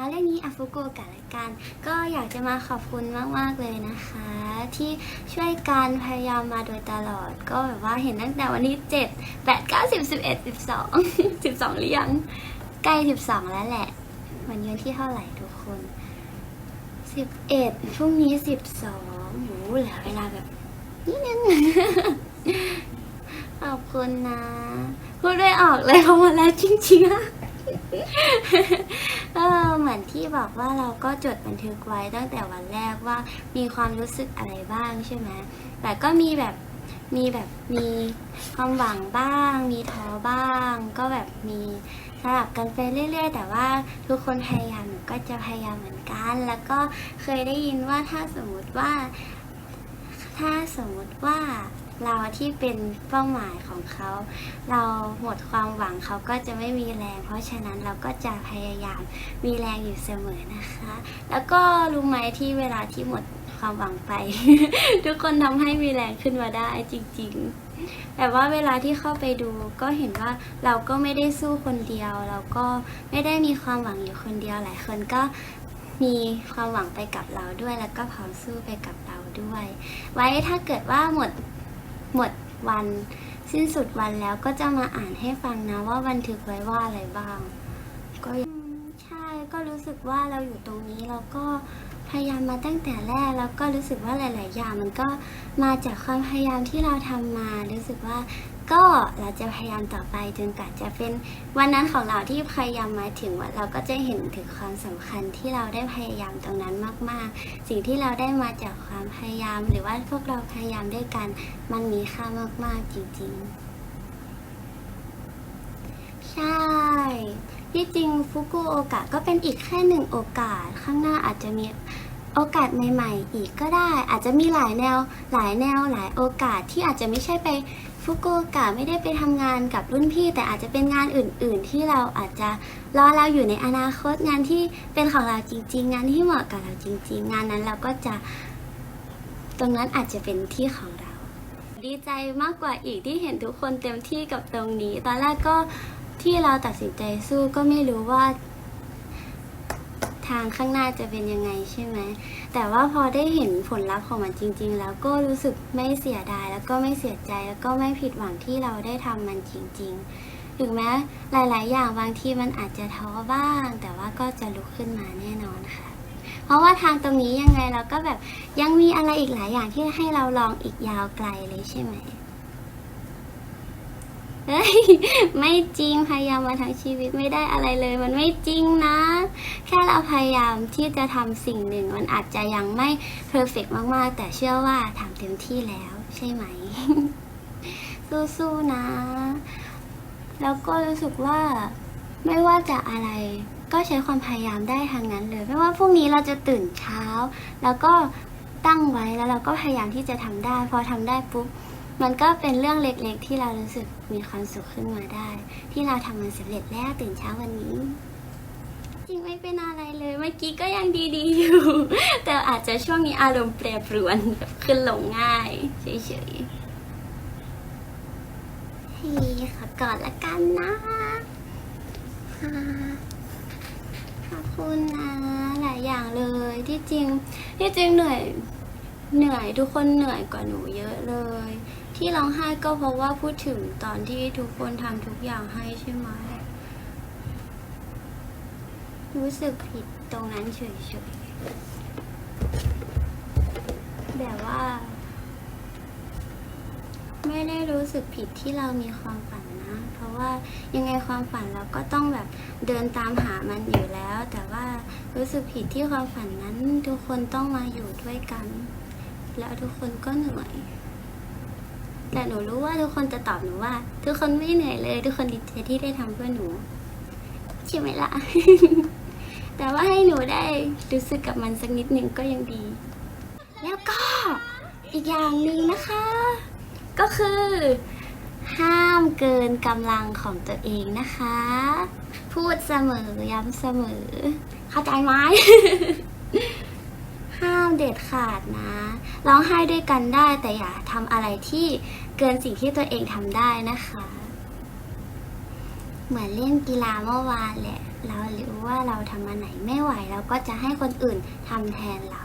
เอาเรื่องนี้อาฟุโกะกันละกัน ก็อยากจะมาขอบคุณมากๆเลยนะคะ ที่ช่วยการพยายามมาโดยตลอด ก็แบบว่าเห็นตั้งแต่วันที่7 8 9 10 11 12 12หรือยังใกล้12แล้วแหละ วันนี้วันที่เท่าไหร่ทุกคน11พรุ่งนี้12โหเหลือเวลาแบบนิดนึงขอบคุณนะ พูดไม่ออกเลยเพราะมาแล้วจริงๆอะ มือนที่บอกว่าเราก็จดบันทึกไว้ตั้งแต่วันแรกว่ามีความรู้สึกอะไรบ้างใช่ไหมแต่ก็มีแบบมีแบบมีความหวังบ้าง มีท้อบ้าง ก็แบบมีสลับกันไปเรื่อย ๆ แต่ว่าทุกคนพยายามก็จะพยายามเหมือนกัน แล้วก็เคยได้ยินว่าถ้าสมมติว่า ถ้าสมมติว่า เราที่เป็นเป้าหมายของเขา เราหมดความหวังเขาก็จะไม่มีแรง เพราะฉะนั้นเราก็จะพยายามมีแรงอยู่เสมอนะคะ แล้วก็รู้ไหมที่เวลาที่หมดความหวังไป ทุกคนทำให้มีแรงขึ้นมาได้จริง ๆ แต่ว่าเวลาที่เข้าไปดูก็เห็นว่าเราก็ไม่ได้สู้คนเดียว เราก็ไม่ได้มีความหวังอยู่คนเดียวหลายคนก็มีความหวังไปกับเราด้วยแล้วก็พร้อมสู้ไปกับเราด้วย ไว้ถ้าเกิดว่าหมด หมดวันสิ้นสุดวันแล้วก็จะมาอ่านให้ฟังนะว่าบันทึกไว้ว่าอะไรบ้าง ก็ ก็รู้สึกว่าเราอยู่ตรงนี้เราก็พยายามมาตั้งแต่แรกแล้วก็รู้สึกว่าหลาย ๆ อย่าง มันก็มาจากความพยายามที่เราทำมา รู้สึกว่าก็เราจะพยายามต่อไปจนกว่าจะเป็นวันนั้นของเราที่พยายามมาถึงวันเราก็จะเห็นถึงความสำคัญที่เราได้พยายามตรงนั้นมาก ๆ สิ่งที่เราได้มาจากความพยายาม หรือว่าพวกเราพยายามด้วยกันมันมีค่ามาก ๆ จริง ๆ ใช่ ที่จริงฟุกุโอกะก็เป็นอีกแค่หนึ่งโอกาส ข้างหน้าอาจจะมีโอกาสใหม่ ๆ อีกก็ได้ อาจจะมีหลายแนว หลายแนวหลายโอกาสที่อาจจะไม่ใช่ไปฟุกุโอกะไม่ได้ไปทำงานกับรุ่นพี่ แต่อาจจะเป็นงานอื่น ๆ ที่เราอาจจะรอเราอยู่ในอนาคตงานที่เป็นของเราจริง ๆ งานที่เหมาะกับเราจริง ๆ งานนั้นเราก็จะ ตรงนั้นอาจจะเป็นที่ของเรา ดีใจมากกว่าอีกที่เห็นทุกคนเต็มที่กับตรงนี้ ตอนแรกก็ ที่เราตัดสินใจสู้ก็ไม่รู้ว่า ทางข้างหน้าจะเป็นยังไงใช่ไหม แต่ว่าพอได้เห็นผลลัพธ์ของมันจริง ๆ แล้วก็รู้สึกไม่เสียดาย แล้วก็ไม่เสียใจแล้วก็ไม่ผิดหวังที่เราได้ทำมันจริง ๆ ถึงแม้หลาย ๆ อย่างบางทีมันอาจจะท้อบ้าง แต่ว่าก็จะลุกขึ้นมาแน่นอนค่ะเพราะว่าทางตรงนี้ยังไงเราก็แบบยังมีอะไรอีกหลายอย่างที่ให้เราลองอีกยาวไกลเลยใช่ไหม เฮ้ยไม่จริงพยายามมาทั้งชีวิตไม่ได้อะไรเลย มันไม่จริงนะ แค่เราพยายามที่จะทำสิ่งหนึ่ง มันอาจจะยังไม่เพอร์เฟกมากๆ แต่เชื่อว่าทำเต็มที่แล้วใช่ไหม สู้ๆนะ แล้วก็รู้สึกว่าไม่ว่าจะอะไรก็ใช้ความพยายามได้ทางนั้นเลย ไม่ว่าพรุ่งนี้เราจะตื่นเช้า แล้วก็ตั้งไว้แล้วเราก็พยายามที่จะทำได้ พอทำได้ปุ๊บ มันก็เป็นเรื่องเล็กๆ ที่เรารู้สึกมีความสุขขึ้นมาได้ ที่เราทำมันสำเร็จแล้วตื่นเช้าวันนี้ จริงไม่เป็นอะไรเลย เมื่อกี้ก็ยังดีๆอยู่ แต่อาจจะช่วงนี้อารมณ์แปรปรวนแบบขึ้นลงง่ายเฉยๆให้ขอกอดละกันนะขอบคุณนะหลายอย่างเลยที่จริงที่จริงเหนื่อยเหนื่อยทุกคนเหนื่อยกว่าหนูเยอะเลย ที่ร้องไห้ก็เพราะว่าพูดถึงตอนที่ทุกคนทำทุกอย่างให้ใช่ไหม รู้สึกผิดตรงนั้นเฉยๆ แบบว่า ไม่ได้รู้สึกผิดที่เรามีความฝันนะ เพราะว่ายังไงความฝันเราก็ต้องแบบเดินตามหามันอยู่แล้ว แต่ว่ารู้สึกผิดที่ความฝันนั้น ทุกคนต้องมาอยู่ด้วยกัน แล้วทุกคนก็เหนื่อย แต่หนูรู้ว่าทุกคนจะตอบหนูว่า ทุกคนไม่เหนื่อยเลย ทุกคนดีใจที่ได้ทำเพื่อหนูใช่ไหมล่ะ แต่ว่าให้หนูได้รู้สึกกับมันสักนิดหนึ่งก็ยังดี แล้วก็อีกอย่างหนึ่งนะคะ ก็คือ ห้ามเกินกำลังของตัวเองนะคะ พูดเสมอย้ำเสมอ เข้าใจไหม ขาดนะ ร้องไห้ด้วยกันได้แต่อย่าทำอะไรที่เกินสิ่งที่ตัวเองทำได้นะคะ เหมือนเล่นกีฬาเมื่อวานแหละ เราหรือว่าเราทำมาไหนไม่ไหวเราก็จะให้คนอื่นทำแทนเรา